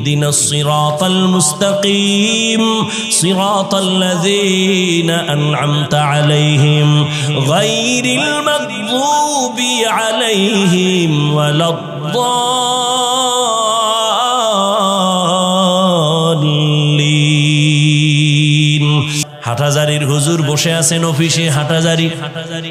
اهدنا الصراط المستقيم صراط الذين أنعمت عليهم غير المغضوب عليهم ولا الضالين হাটাজারির হুজুর বসে আছেন অফিসে হাটাজারি হাটাজারি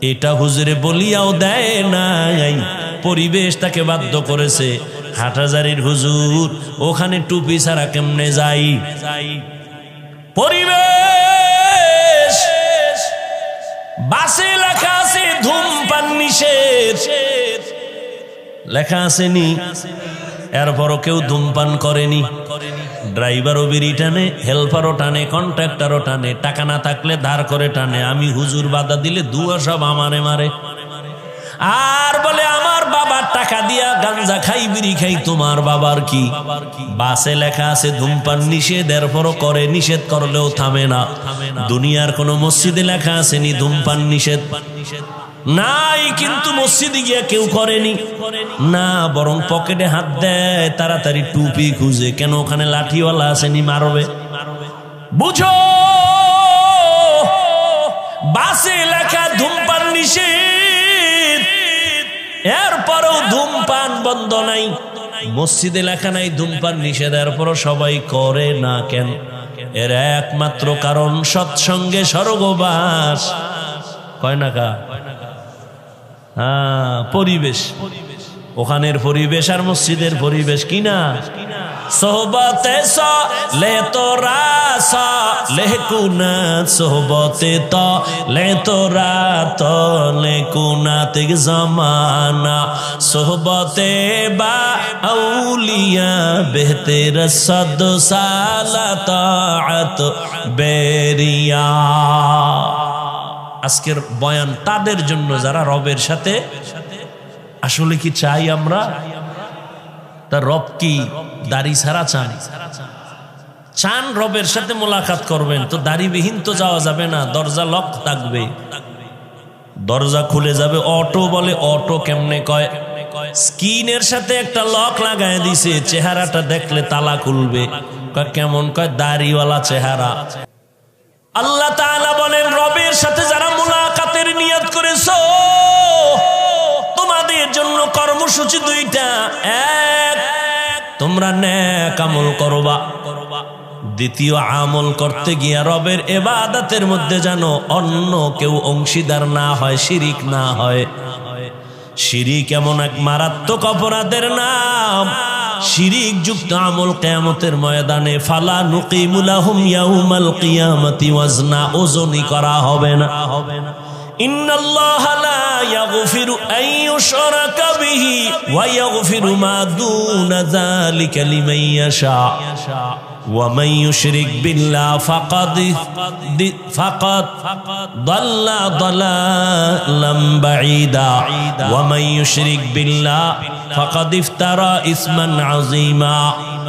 এটা হুজুরে বলিয়াও দেয় নাই। পরিবেশ তাকে বাধ্য করেছে। হাটাজারির হুজুর, ওখানে টুপি ছাড়া কেমনে যাই? পরিবেশ! বাসে লেখা আছে, ধূমপান নিষেধ। লেখা আসেনি এরপরও কেউ ধূমপান করেনি। ড্রাইভারও বিড়ি টানে, হেল্পারও টানে, কন্ট্রাক্টরও টানে, টাকা না থাকলে ধার করে টানে। আমি হুজুর বাধা দিলে দুয়া সব আমারে মারে। আর বলে, আমার বাবার টাকা দিয়া গাঞ্জা খাই, বিড়ি খাই, তোমার বাবার কি? বাসে লেখা আছে, ধূমপান নিষেধ, এরপরও করে, নিষেধ করলেও থামে না। দুনিয়ার কোন মসজিদে লেখা আসেনি, ধূমপান নিষেধ নিষেধ। নাই কিন্তু মসজিদে গিয়া কেউ করেনি। না, বরং পকেটে হাত দেয়, তাড়াতাড়ি টুপি খুঁজে। কেন ওখানে লাঠিওয়ালা আসেনি মারবে? বুঝো, বাসে লেখা ধূমপান নিষেধ। এরপরও ধূমপান বন্ধ নাই। মসজিদে লেখা নাই ধূমপান নিষেধ, এরপরও সবাই করে না কেন? এর একমাত্র কারণ সৎসঙ্গে স্বর্গবাস। কয় না কা হ্যাঁ পরিবেশ। ওখানের পরিবেশ আর মসজিদের পরিবেশ কিনা সোহবতে লে তোরা লে কুনাত সোহবতে ত, লে তোরা ত, লে কুনাত জমানা। সোহবতে বা আউলিয়া বেহতের সদ সালাত বেরিয়া। আজকের বয়ান তাদের জন্য যারা রবের সাথে, আসলে কি চাই আমরা? তার রব কি দাড়ি ছাড়া চান? চান রবের সাথে মোলাকাত করবেন, তো দাড়িবিহীন তো যাওয়া যাবে না, দরজা লক থাকবে। দরজা খুলে যাবে, অটো বলে, অটো কেমনে কয়? স্কিনের সাথে একটা লক লাগায় দিছে, চেহারাটা দেখলে তালা খুলবে। কেমন? কয়, দাড়িওয়ালা চেহারা। আল্লাহ তাআলা বলেন, রবের সাথে যারা মুলাকাতের নিয়ত করেছ, তোমাদের জন্য কর্মসূচি দুইটা। এক, তোমরা ন্যাক আমল করবা। দ্বিতীয় আমল করতে গিয়া রবের এবাদাতের মধ্যে যেন অন্য কেউ অংশীদার না হয়, শিরিক না হয়। শিরিক এমন এক মারাত্মক অপরাধের নাম। শিরিক যুক্ত আমল কেয়ামতের ময়দানে ফালা নুকিমুলাহুম ইয়াউমাল কিয়ামতি ওয়াজনা ওজনই করা হবে না হবে না إن الله لا يغفر أن يشرك به ويغفر ما دون ذلك لمن يشاء ومن يشرك بالله فقد فقد ضل ضلالا بعيدا ومن يشرك بالله فقد افترى إثما عظيما.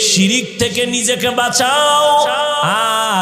শিরিক থেকে নিজেকে বাঁচাও। আর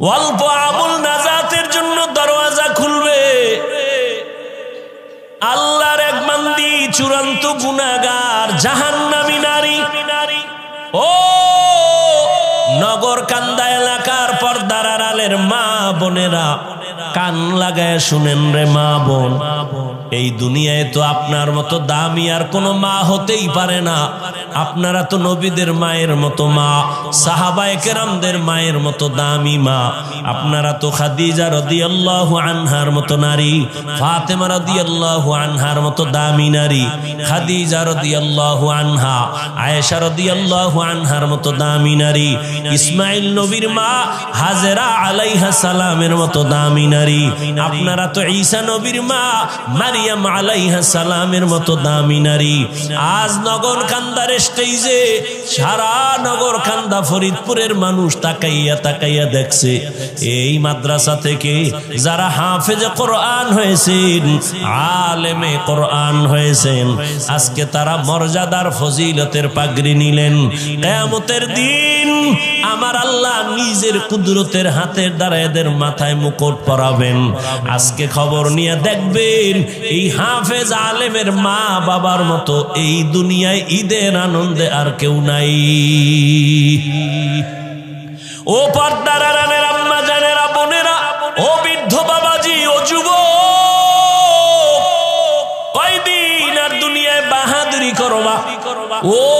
অল্প আমল নাজাতের জন্য দরওয়াজা খুলবে। আল্লাহর এক মান্দি চূড়ান্ত গুনাগার জাহান্নামি নারী। ও নগর কান্দা এলাকার পর্দার আড়ালের মা বোনেরা কান লাগায় শুনেন রে মা বোন। এই দুনিয়ায় তো আপনার মতো দামি আর কোনো মা হতেই পারে না। আপনারা তো নবীদের মায়ের মতো মা, সাহাবায়ে কেরামদের মায়ের মতো দামি মা। আপনারা তো খাদিজা রাদিয়াল্লাহু আনহার মতো নারী, ফাতেমা রাদিয়াল্লাহু আনহার মতো দামি নারী, খাদিজা রাদিয়াল্লাহু আনহা, আয়েশা রাদিয়াল্লাহু আনহার মতো দামি নারী, ইসমাইল নবীর মা হাজেরা আলাইহা সালামের মতো দামি নারী আপনারা তো ঈসা নবীর মা, মারিয়াম আলাইহা সালামের মতো দামি নারী। আজ নগর কান্দার স্টেজে সারা নগর কান্দা ফরিদপুরের মানুষ তাকাইয়া তাকাইয়া দেখছে। এই মাদ্রাসা থেকে যারা হাফেজে কোরআন হয়েছেন, আলেমে কোরআন হয়েছেন, আজকে তারা মর্যাদার ফজিলতের পাগড়ি নিলেন। কেয়ামতের দিন আমার আল্লাহ নিজের কুদরতের হাতের দ্বারা এদের মাথায় মুকুট পরাবেন আজকে খবর নিয়ে দেখবেন, এই হাফেজ আলেমের মা বাবার মতো এই দুনিয়ায় ঈদের আনন্দে আর কেউ নাই। ও পর্দার আড়ালের আম্মা, জানেরা, বোনেরা, ও বৃদ্ধ বাবাজি, ও যুব কয়দিন আর দুনিয়ায় বাহাদুরি করবা? ওই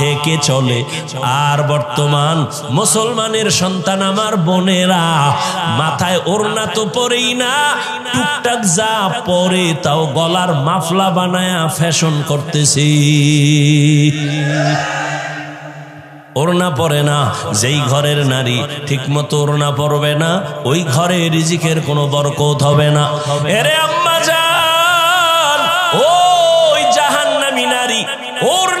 ঢেকে চলে। আর বর্তমান মুসলমানের সন্তান আমার বোনেরা, মাথায় ওড়না তো পরেই না, টুকটাক যা পরে তাও গলার মাফলা বানায়া ফ্যাশন করতেছি। ওড়না পরে না, যেই ঘরের নারী ঠিক মতো ওড়না পরবে না, ওই ঘরে রিজিকের কোনো বরকত হবে না। এরে আম্মা যান ওই জাহান্নামী নারী, ওড়না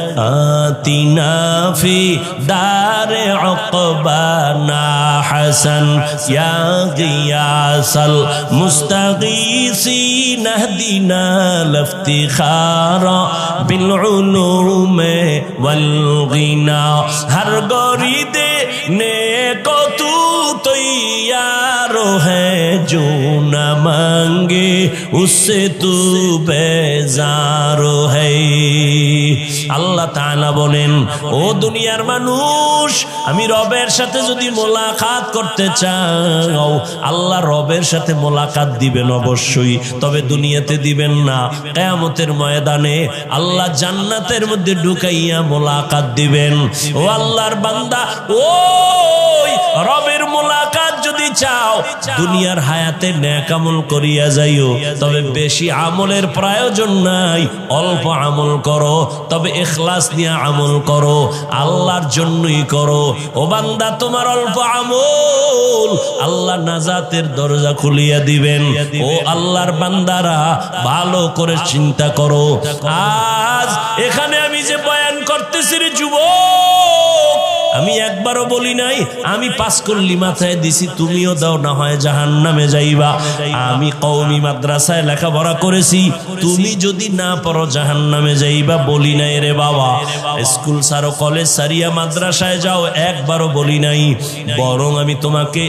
آتنا فی دار عقبانا حسن، یا غیاس المستغیسی نہدینا لفتخارا بالعلوم والغنا۔ ہر گوری دینے کو تو یارو ہے جو نہ مانگے، اس سے تو بیزارو ہے۔ আল্লাহ তাআলা বলেন, ও দুনিয়ার মানুষ, আমি রবের সাথে যদি মোলাকাত করতে চাও, আল্লাহ রবের সাথে মোলাকাত দিবেন অবশ্যই, তবে দুনিয়াতে দিবেন না। কেয়ামতের ময়দানে আল্লাহ জান্নাতের মধ্যে ঢুকাইয়া মোলাকাত দিবেন। ও আল্লাহর বান্দা, ওই রবের মোলাকাত যদি চাও, দুনিয়ার হায়াতে ন্যাকামল করিয়া যাইও। তবে বেশি আমলের প্রয়োজন নাই, অল্প আমল করো, তবে এখলাস নিয়ে আমল করো, আল্লাহর জন্যই করো। ও বান্দা, তোমার অল্প আমল আল্লাহ নাজাতের দরজা খুলিয়া দিবেন। ও আল্লাহর বান্দারা, ভালো করে চিন্তা করো। আজ এখানে আমি যে বয়ান করতেছি রে যুবক আমি একবারও বলি নাই, আমি পাস করলি, মাথায় দিছি, তুমিও দাও, না হয় জাহান নামে যাইবা। আমি কৌমি মাদ্রাসায় লেখাপড়া করেছি, তুমি যদি না পড়ো জাহান নামে যাইবা, বলি নাই রে বাবা। স্কুল সারো কলেজ সারিয়া মাদ্রাসায় যাও, একবারও বলি নাই। বরং আমি তোমাকে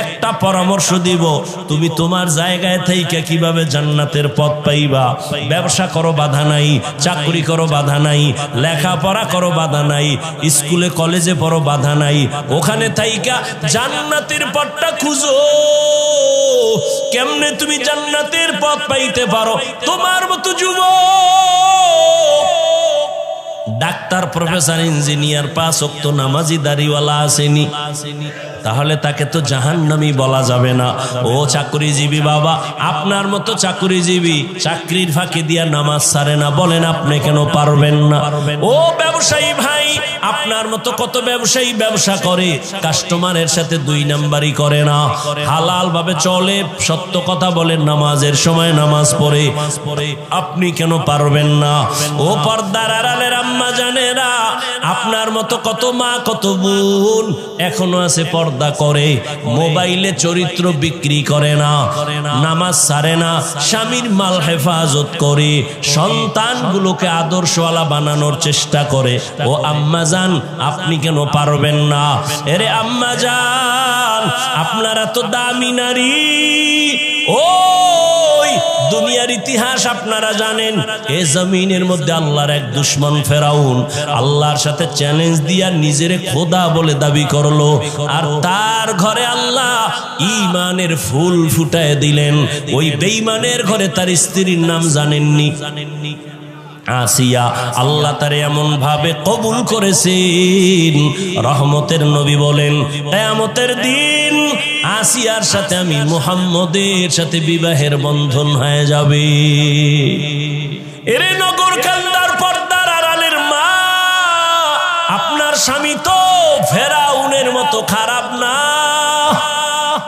একটা পরামর্শ দিব, তুমি তোমার জায়গায় থেকে কীভাবে জান্নাতের পথ পাইবা। ব্যবসা করো, বাধা নাই, চাকরি করো, বাধা নাই, লেখাপড়া করো, বাধা নাই, স্কুলে, কলেজে পড়ো বাধা নাই। ওখানে থাইকা জান্নাতের পথটা খুঁজো। কেমনে তুমি জান্নাতের পথ পাইতে পারো? তোমার মতো যুবক। ডাক্তার, প্রফেসর, ইঞ্জিনিয়ার, পাঁচ অক্ত নামাজি, দাড়িওয়ালা আসেনি। তাহলে তাকে তো জাহান্নামি বলা যাবে না। ও চাকরিজীবী বাবা, আপনার মতো চাকরিজীবী চাকরির ফাঁকে দিয়া নামাজ সারে না। বলেন, আপনি কেন পারবেন না? ও ব্যবসায়ী ভাই আপনার মতো কত ব্যবসায়ী ব্যবসা করে, কাস্টমারের সাথে দুই নাম্বারই করে না। হালাল ভাবে চলে, সত্য কথা বলেন নামাজের সময় নামাজ পড়ে। আপনি কেন পারবেন না? ও পর্দার আড়ালের আম্মা জানেরা, আপনার মতো কত মা, কত বোন এখনও আছে পর্দা করে, মোবাইলে চরিত্র বিক্রি করে না, নামাজ সারে না, স্বামীর মাল হেফাজত করে, সন্তানগুলোকে আদর্শওয়ালা বানানোর চেষ্টা করে। ও আম্মা যান আপনি কেন পারবেন না? এরে আম্মা যান আপনারা তো দামি নারী। ওই দুনিয়ার ইতিহাস আপনারা জানেন। এ জমিনের মধ্যে আল্লাহর এক দুশ্মন ফেরাউন, আল্লাহর সাথে চ্যালেঞ্জ দিয়া নিজের খোদা বলে দাবি করল। আর তার ঘরে আল্লাহ ইমানের ফুল ফুটায় দিলেন। ওই বেইমানের ঘরে তার স্ত্রীর নাম জানেননি জানেননি। আসিয়া আল্লাহ তারে এমন ভাবে কবুল করেছেন। রহমতের নবী বলেন, কেয়ামতের দিন আসিয়ার সাথে আমি মুহাম্মদের সাথে বিবাহের বন্ধন হয়ে যাবে। এরে নগর কান্দার পর্দার আড়ালের মা, আপনার স্বামী তো ফেরাউনের মতো খারাপ না।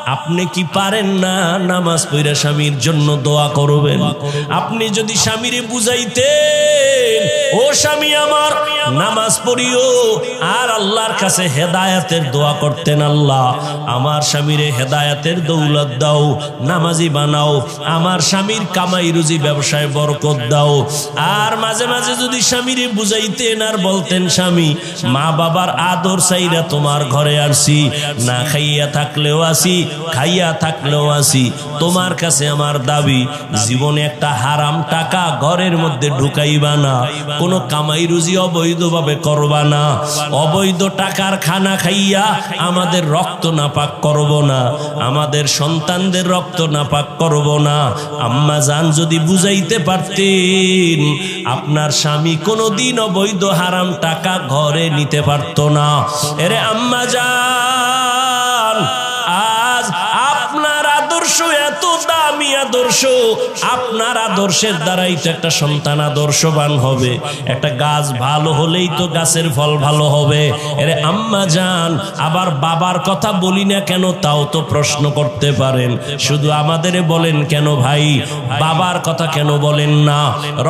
আপনি কি পারেন না নামাজ পড়া স্বামীর জন্য দোয়া করবেন? আপনি যদি স্বামীরে বুঝাইতেন ও স্বামী আমার নামাজ পড়িও, আর আল্লাহর কাছে হেদায়াতের দোয়া করতেন আল্লাহ। আমার স্বামীরে হেদায়াতের দৌলত দাও, নামাজি বানাও, আমার স্বামীর কামাই রুজি ব্যবসায় বরকত দাও। আর মাঝে মাঝে যদি স্বামীরে বুঝাইতেন আর বলতেন, স্বামী, মা বাবার আদর চাইরা তোমার ঘরে আসি, না খাইয়া থাকলেও আসি, খাইয়া থাকলেও আসি। তোমার কাছে আমার দাবি, জীবনে একটা হারাম টাকা ঘরের মধ্যে ঢুকাইবা না। কোনো কামাই রুজি অবৈধভাবে করবা না অবৈধ টাকার খানা খাইয়া আমাদের রক্ত নাপাক করব না আমাদের সন্তানদের রক্ত নাপাক করব না আম্মা যান যদি বুঝাইতে পারতেন, আপনার স্বামী কোনোদিন অবৈধ হারাম টাকা ঘরে নিতে পারতো না। এরে আম্মা জান! আদর্শ, এত দামি আদর্শ। আপনার আদর্শের দ্বারাই তো একটা সন্তান আদর্শবান হবে। একটা গাছ ভালো হলেই তো গাছের ফল ভালো হবে। এরে আম্মা যান আবার বাবার কথা বলি না কেন? তাও তো প্রশ্ন করতে পারেন। শুধু আমাদের বলেন কেন ভাই? বাবার কথা কেন বলেন না?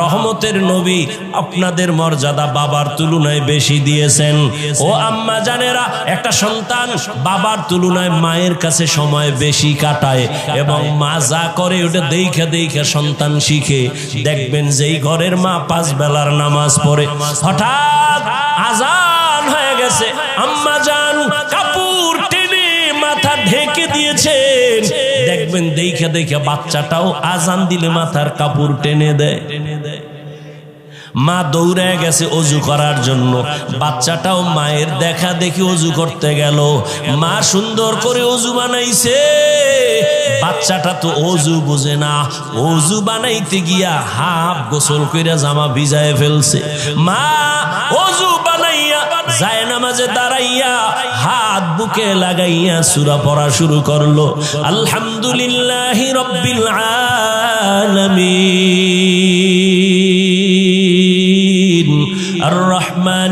রহমতের নবী আপনাদের মর্যাদা বাবার তুলনায় বেশি দিয়েছেন। ও আম্মা জানেরা, একটা সন্তান বাবার তুলনায় মায়ের কাছে সময় বেশি কাটায়। এবং মা যা করে ওটা দেখে দেখে সন্তান শিখে দেখবেন যেই ঘরের মা পাঁচ বেলার নামাজ পড়ে। হঠাৎ আজান হয়ে গেছে। আম্মা জান কাপুর টেনে মাথা ঢেকে দিয়েছেন। দেখবেন দেখে দেখে বাচ্চাটাও আজান দিলে মাথার কাপড় টেনে দেয়। মা দৌড়ে গেছে অজু করার জন্য। বাচ্চাটাও মায়ের দেখা দেখি অজু করতে গেল। মা সুন্দর করে অজু বানাইছে। বাচ্চাটা তো অজু বুঝে না। অজু বানাইতে গিয়া হাফ গোসল কইরা জামা ভিজায় ফেলছে। মা, অজু বানাইয়া যায় নামাজে দাঁড়াইয়া হাত বুকে লাগাইয়া সুরা পড়া শুরু করল। আলহামদুলিল্লাহ রব্বিল আলামিন।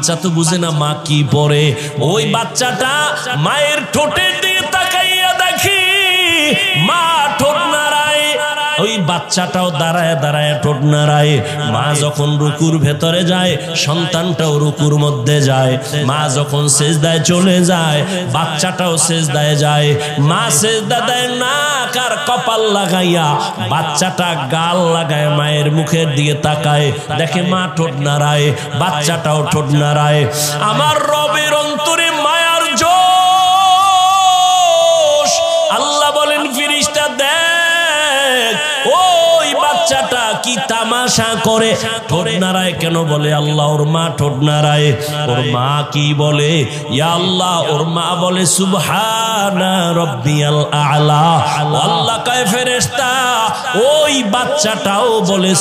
বাচ্চা তো বুঝে না মা কি পরে। ওই বাচ্চাটা মায়ের ঠোঁটের দিকে তাকাইয়া ওই বাচ্চাটাও দাঁড়ায় দাঁড়ায় ঠোঁট নাড়ায়। মা যখন রুকুর ভেতরে যায়, সন্তানটাও রুকুর মধ্যে যায়। মা যখন সেজদায় চলে যায়, বাচ্চাটাও সেজদায় যায়। মা সেজদা দেয় না কার কপাল লাগাইয়া, বাচ্চাটা গাল লাগায় মায়ের মুখের দিকে তাকায়। দেখে মা ঠোঁট নাড়ায়, বাচ্চাটাও ঠোঁট নাড়ায়। আমার রবের অন্তরে বাচ্চাটা কি তামাশা করে? ঠোঁট কেন বলে? আল্লাহ, ওর মা ঠোঁট ওর মা কি বলে? আল্লাহ, ওর মা বলে আলা। ওই বাচ্চাটাও বলে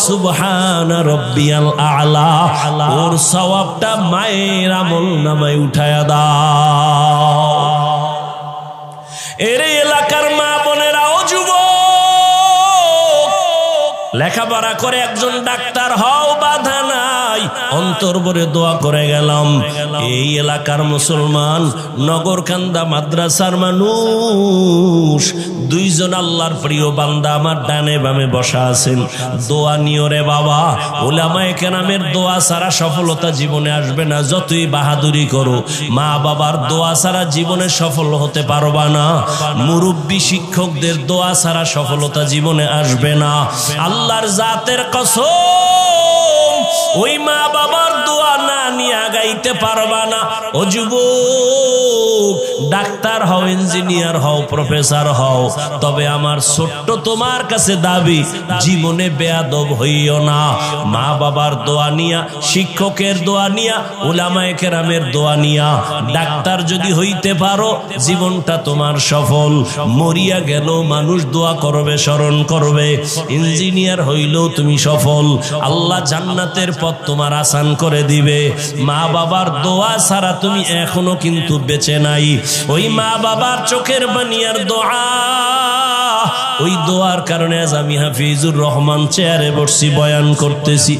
রব্বিয়াল আলা। ওর সওয়াবটা মায়ের আমল নামায় উঠায়া দাও। এর এলাকার মা বোনেরা, ও যুবক! লেখাপড়া করে একজন ডাক্তার হও, বাধা নাই। অন্তর ভরে দোয়া করে গেলাম। এই এলাকার মুসলমান, নগরকান্দা মাদ্রাসার মানুষ, দুইজন আল্লাহর প্রিয় বান্দা আমার ডানে বামে বসা আছেন। দোয়া নিও রে বাবা। ওলামায়ে কেরামের দোয়া ছাড়া সফলতা জীবনে আসবে না, যতই বাহাদুরি করো। মা বাবার দোয়া ছাড়া জীবনে সফল হতে পারবা না। মুরব্বী শিক্ষকদের দোয়া ছাড়া সফলতা জীবনে আসবে না। আল্লাহর জাতের কসম। ওই মা বাবার দোয়া না নিয়ে গাইতে পারবা না। ও যুবক, ডাক্তার হও, ইঞ্জিনিয়ার হও, প্রফেসর হও। তবে আমার ছোট্ট তোমার কাছে দাবি, জীবনে বেয়াদব হইও না। মা বাবার দোয়া নিয়া, শিক্ষকের দোয়া নিয়া ওলামায়ে কেরামের দোয়া নিয়া। ডাক্তার যদি হইতে পারো, জীবনটা তোমার সফল। মরিয়া গেল, মানুষ দোয়া করবে, স্মরণ করবে। ইঞ্জিনিয়ার হইলেও তুমি সফল। আল্লাহ জান্নাতের পথ তোমার আসান করে দিবে। মা বাবার দোয়া ছাড়া তুমি এখনও কিন্তু বেঁচে নাই। ওই মা বাবার চোখের বানিয়ার দোয়া। ওই দোয়ার কারণে আজ আমি হাফিজুর রহমান চেয়ারে বসছি, বয়ান করতেছি।